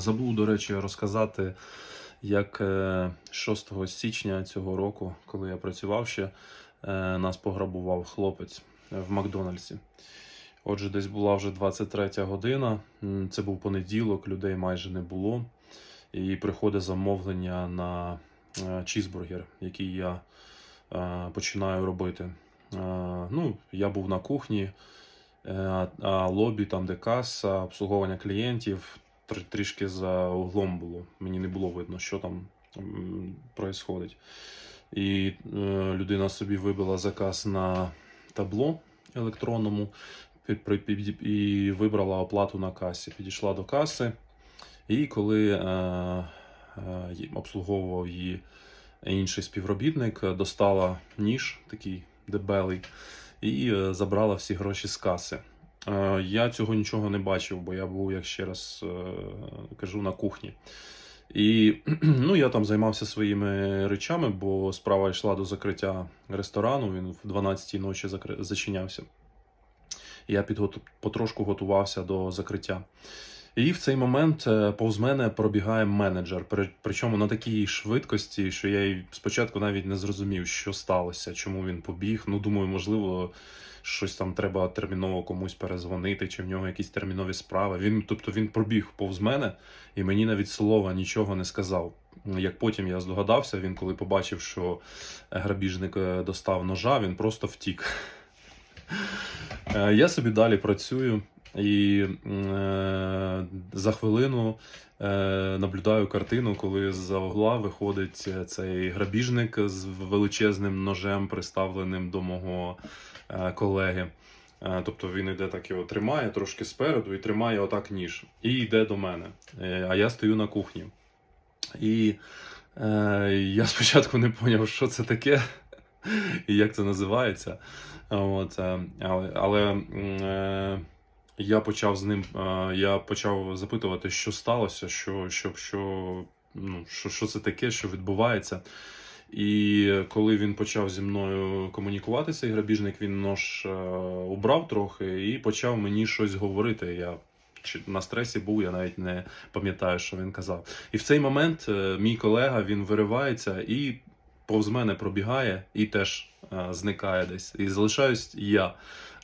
Забув, до речі, розказати, як е, 6 січня цього року, коли я працював ще, е, нас пограбував хлопець в Макдональдсі. Отже, десь була вже 23 година. Це був понеділок, людей майже не було. І приходить замовлення на е, чізбургер, який я е, починаю робити. Е, Ну, я був на кухні, е, а- лобі, там, де каса, обслуговування клієнтів, трішки за углом було. Мені не було видно, що там відбувається. І е, людина собі вибила заказ на табло електронному і вибрала оплату на касі. Підійшла до каси, і коли е, е, обслуговував її інший співробітник, е, достала ніж такий дебелий і е, забрала всі гроші з каси. Е, Я цього нічого не бачив, бо я був, як ще раз е, кажу, на кухні. І ну, я там займався своїми речами, бо справа йшла до закриття ресторану. Він в 12-й ночі зачинявся. Я підготу... потрошку готувався до закриття. І в цей момент е, повз мене пробігає менеджер. Причому на такій швидкості, що я й спочатку навіть не зрозумів, що сталося, чому він побіг. Ну, думаю, можливо, щось там треба терміново комусь перезвонити, чи в нього якісь термінові справи. Він, тобто він пробіг повз мене і мені навіть слова нічого не сказав. Як потім я здогадався, він коли побачив, що грабіжник е, достав ножа, він просто втік. Е, Я собі далі працюю і е, за хвилину е, наблюдаю картину, коли з-за угла виходить е, цей грабіжник з величезним ножем, приставленим до мого е, колеги. Е, Тобто він йде так його тримає трошки спереду і тримає отак ніж. І йде до мене. Е, А я стою на кухні. І е, я спочатку не зрозумів, що це таке і як це називається. От, е, але але е, я почав з ним, е, я почав запитувати, що сталося, що, що, що, ну, що, що це таке, що відбувається. І коли він почав зі мною комунікувати, цей грабіжник, він нож е, убрав трохи і почав мені щось говорити. Я чи на стресі був, я навіть не пам'ятаю, що він казав. І в цей момент е, мій колега він виривається і повз мене пробігає і теж е, зникає десь. І залишаюсь я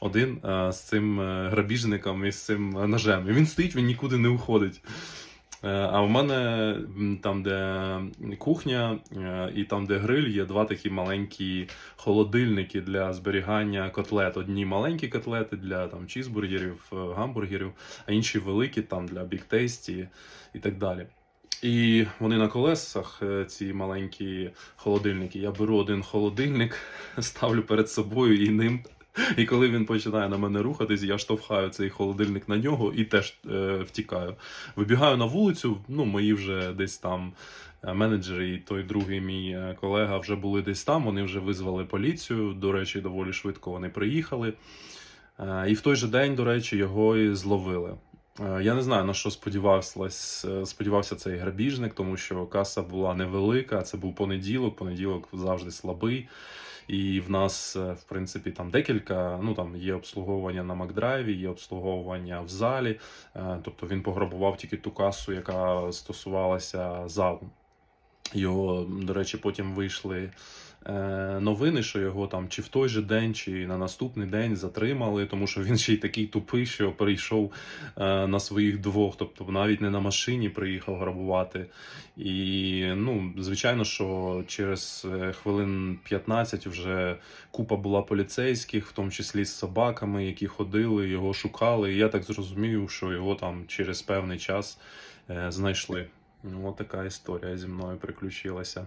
один е, з цим е, грабіжником і з цим ножем. І він стоїть, він нікуди не уходить. А в мене там, де кухня і там, де гриль, є два такі маленькі холодильники для зберігання котлет. Одні маленькі котлети для там чізбургерів, гамбургерів, а інші великі там для біктейсті і так далі. І вони на колесах, е, ці маленькі холодильники. Я беру один холодильник, ставлю перед собою і ним. І коли він починає на мене рухатись, я штовхаю цей холодильник на нього і теж е, втікаю. Вибігаю на вулицю, ну, мої вже десь там е, менеджери і той другий мій е, колега вже були десь там, вони вже визвали поліцію. До речі, доволі швидко вони приїхали. Е, І в той же день, до речі, його і зловили. Е, Я не знаю на що сподівався, сподівався цей грабіжник, тому що каса була невелика. Це був понеділок. Понеділок завжди слабий. І в нас, е, в принципі, там декілька. Ну там є обслуговування на Макдрайві, є обслуговування в залі. Е, Тобто він пограбував тільки ту касу, яка стосувалася залу. Його, до речі, потім вийшли е, новини, що його там чи в той же день, чи на наступний день затримали, тому що він ще й такий тупий, що прийшов е, на своїх двох, тобто навіть не на машині приїхав грабувати. І ну, звичайно, що через е, хвилин 15 вже купа була поліцейських, в тому числі з собаками, які ходили, його шукали. І я так зрозумів, що його там через певний час знайшли. Ну, от така історія зі мною приключилася.